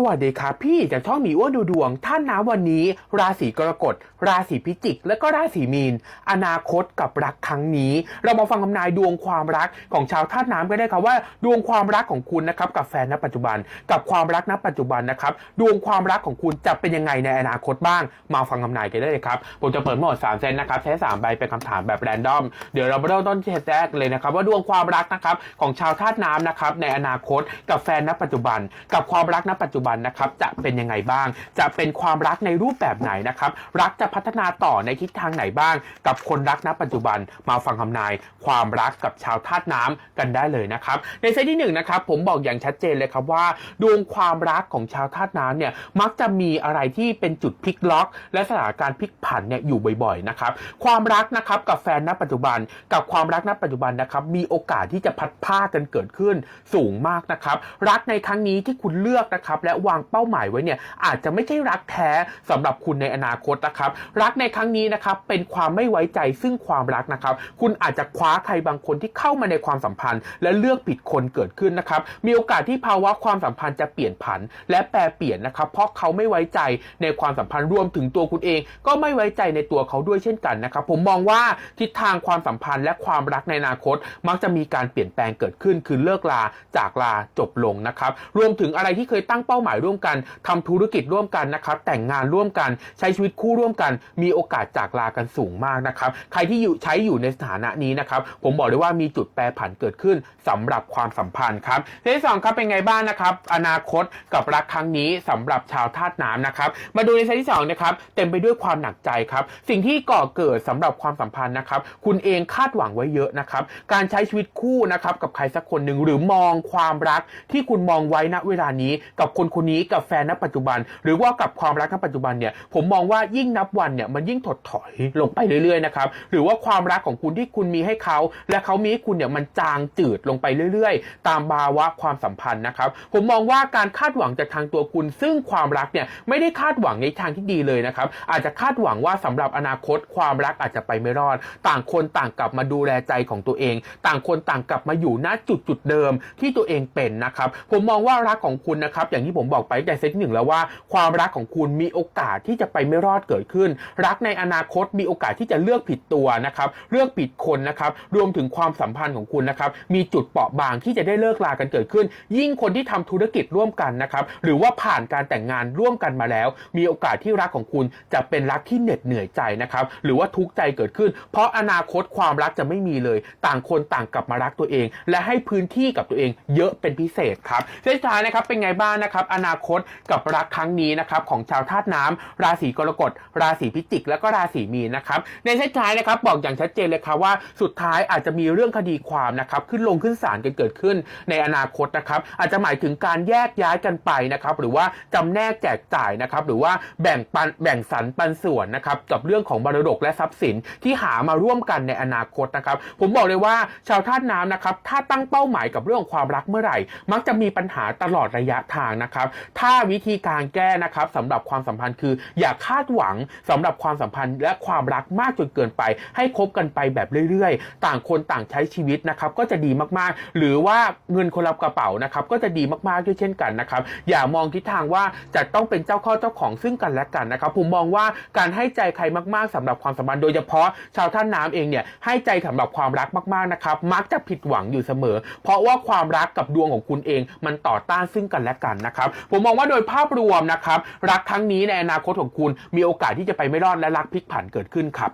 สวัสดีครับพี่จากช่องหมีอ้วนดูดวง ท่านนะวันนี้ ราศีกรกฎ ราศีพิจิก และก็ราศีมีน อนาคตกับรักครั้งนี้ เรามาฟังคำนายดวงความรักของชาวธาตุน้ำกันได้ครับว่า ดวงความรักของคุณนะครับกับแฟนณปัจจุบัน กับความรักณปัจจุบันนะครับดวงความรักของคุณจะเป็นยังไงในอนาคตบ้าง มาฟังคำนายกันได้เลยครับผมจะเปิดหมด3เซนนะครับใช้3ใบเป็นคำถามแบบแรนดอมเดี๋ยวเราเริ่มต้นที่แรกเลยนะครับว่าดวงความรักนะครับของชาวธาตุน้ำนะครับในอนาคตกับแฟนณปัจจุบัน กับความรักณปัจจุบันนะครับจะเป็นยังไงบ้าง จะเป็นความรักในรูปแบบไหนนะครับ รักจะพัฒนาต่อในทิศทางไหนบ้าง กับคนรักณปัจจุบันมาฟังคำนาย ความรักกับชาวธาตุน้ำกันได้เลยนะครับ ในเซตที่หนึ่งนะครับผมบอกอย่างชัดเจนเลยครับว่าดวงความรักของชาวธาตุน้ำเนี่ยมักจะมีอะไรที่เป็นจุดพลิกล็อก และสถานการณ์พลิกผันเนี่ยอยู่บ่อยๆนะครับความรักนะครับกับแฟนณปัจจุบัน กับความรักณปัจจุบันนะครับมีโอกาสที่จะพัดพรากกันเกิดขึ้นสูงมากนะครับรักในครั้งนี้ที่คุณเลือกนะครับและวางเป้าหมายไว้เนี่ยอาจจะไม่ใช่รักแท้สำหรับคุณในอนาคตนะครับ รักในครั้งนี้นะครับเป็นความไม่ไว้ใจซึ่งความรักนะครับ คุณอาจจะคว้าใครบางคนที่เข้ามาในความสัมพันธ์ และเลือกผิดคนเกิดขึ้นนะครับ มีโอกาสที่ภาวะความสัมพันธ์จะเปลี่ยนผัน และแปรเปลี่ยนนะครับ เพราะเขาไม่ไว้ใจในความสัมพันธ์รวมถึงตัวคุณเอง ก็ไม่ไว้ใจในตัวเขาด้วยเช่นกันนะครับ ผมมองว่าทิศทางความสัมพันธ์และความรักในอนาคต มักจะมีการเปลี่ยนแปลงเกิดขึ้น คือเลิกลาจากลาจบลงนะครับ รวมถึงอะไรที่เคยตั้งเป้าหมายร่วมกันทำธุรกิจร่วมกันนะครับ แต่งงานร่วมกัน ใช้ชีวิตคู่ร่วมกัน มีโอกาสจากลากันสูงมากนะครับ ใครที่อยู่ใช้อยู่ในสถานะนี้นะครับ ผมบอกเลยว่ามีจุดแปรผันเกิดขึ้นสำหรับความสัมพันธ์ครับเรื่องที่สองครับเป็นไงบ้างนะครับ อนาคตกับรักครั้งนี้สำหรับชาวธาตุน้ำนะครับ มาดูในเซตที่สองนะครับ เต็มไปด้วยความหนักใจครับ สิ่งที่ก่อเกิดสำหรับความสัมพันธ์นะครับ คุณเองคาดหวังไว้เยอะนะครับ การใช้ชีวิตคู่นะครับกับใครสักคนหนึ่งหรือมองความรักที่คุณมองไว้ณเวลานี้กับคนคนนี้กับแฟนณปัจจุบัน หรือว่ากับความรักณปัจจุบันเนี่ยผมมองว่ายิ่งนับวันเนี่ยมันยิ่งถดถอยลงไปเรื่อยๆนะครับหรือว่าความรักของคุณที่คุณมีให้เขา และเขามีให้คุณเนี่ยมันจางจืดลงไปเรื่อย ๆ ตามภาวะความสัมพันธ์นะครับ ผมมองว่าการคาดหวังจากทางตัวคุณ ซึ่งความรักเนี่ยไม่ได้คาดหวังในทางที่ดีเลยนะครับอาจจะคาดหวังว่าสำหรับอนาคตความรักอาจจะไปไม่รอด ต่างคนต่างกลับมาดูแลใจของตัวเอง ต่างคนต่างกลับมาอยู่ณจุดจุดเดิมที่ตัวเองเป็นนะครับผมมองว่ารักของคุณนะครับอย่างที่ผมบอกไปแต่เซตหนึ่งแล้วว่าความรักของคุณมีโอกาสที่จะไปไม่รอดเกิดขึ้น รักในอนาคตมีโอกาสที่จะเลือกผิดตัวนะครับเลือกผิดคนนะครับรวมถึงความสัมพันธ์ของคุณนะครับมีจุดเปราะบางที่จะได้เลิกลากันเกิดขึ้น ยิ่งคนที่ทำธุรกิจร่วมกันนะครับหรือว่าผ่านการแต่งงานร่วมกันมาแล้ว มีโอกาสที่รักของคุณจะเป็นรักที่เหน็ดเหนื่อยใจนะครับหรือว่าทุกข์ใจเกิดขึ้น เพราะอนาคตความรักจะไม่มีเลย ต่างคนต่างกลับมารักตัวเอง และให้พื้นที่กับตัวเองเยอะเป็นพิเศษครับเส้นสุดท้ายนะครับเป็นไงบ้างนะครับอนาคตกับรักครั้งนี้นะครับของชาวธาตุน้ำราศีกรกฎ ราศีพิจิก แล้วก็ราศีมีนนะครับในเส้นสุดท้ายนะครับบอกอย่างชัดเจนเลยครับว่าสุดท้ายอาจจะมีเรื่องคดีความนะครับขึ้นลงขึ้นศาลกันเกิดขึ้นในอนาคตนะครับอาจจะหมายถึงการแยกย้ายกันไปนะครับหรือว่าจำแนกแจกจ่ายนะครับหรือว่าแบ่งปันแบ่งสรรปันส่วนนะครับกับเรื่องของมรดกและทรัพย์สินที่หามาร่วมกันในอนาคตนะครับผมบอกเลยว่าชาวธาตุน้ำนะครับถ้าตั้งเป้าหมายกับเรื่องความรักเมื่อไหร่ มักจะมีปัญหาตลอดระยะทางนะครับถ้าวิธีการแก้นะครับสำหรับความสัมพันธ์คือ อย่าคาดหวังสำหรับความสัมพันธ์และความรักมากจนเกินไป ให้คบกันไปแบบเรื่อยๆ ต่างคนต่างใช้ชีวิตนะครับก็จะดีมากๆ หรือว่าเงินคนละกระเป๋านะครับก็จะดีมากๆด้วยเช่นกันนะครับ อย่ามองทิศทางว่าจะต้องเป็นเจ้าข้อเจ้าของซึ่งกันและกันนะครับผมมองว่าการให้ใจใครมากๆสำหรับความสัมพันธ์โดยเฉพาะชาวท่านน้ำเองเนี่ยให้ใจสำหรับความรักมากๆนะครับมักจะผิดหวังอยู่เสมอ เพราะว่าความรักกับดวงของคุณเองมันต่อต้านซึ่งกันและกันนะครับนะครับ ผมมองว่าโดยภาพรวมนะครับ รักครั้งนี้ในอนาคตของคุณมีโอกาสที่จะไปไม่รอดและรักพลิกผันเกิดขึ้นครับ